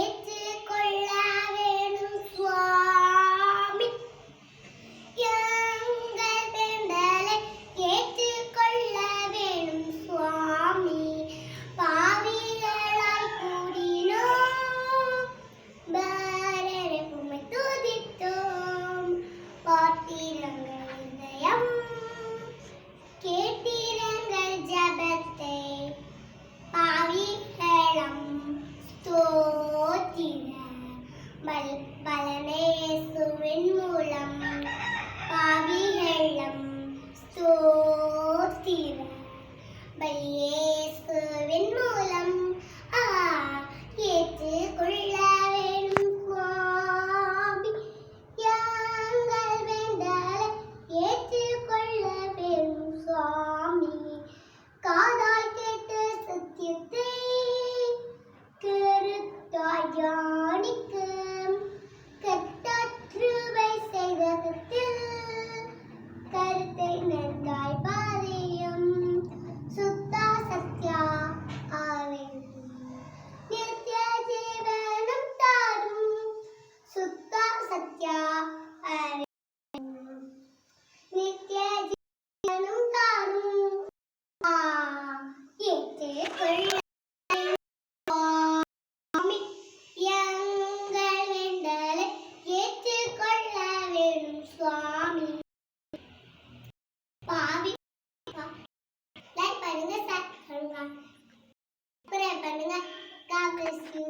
月曜。பண்ணுங்க sir. பண்ணுங்க பண்ணுங்க God bless you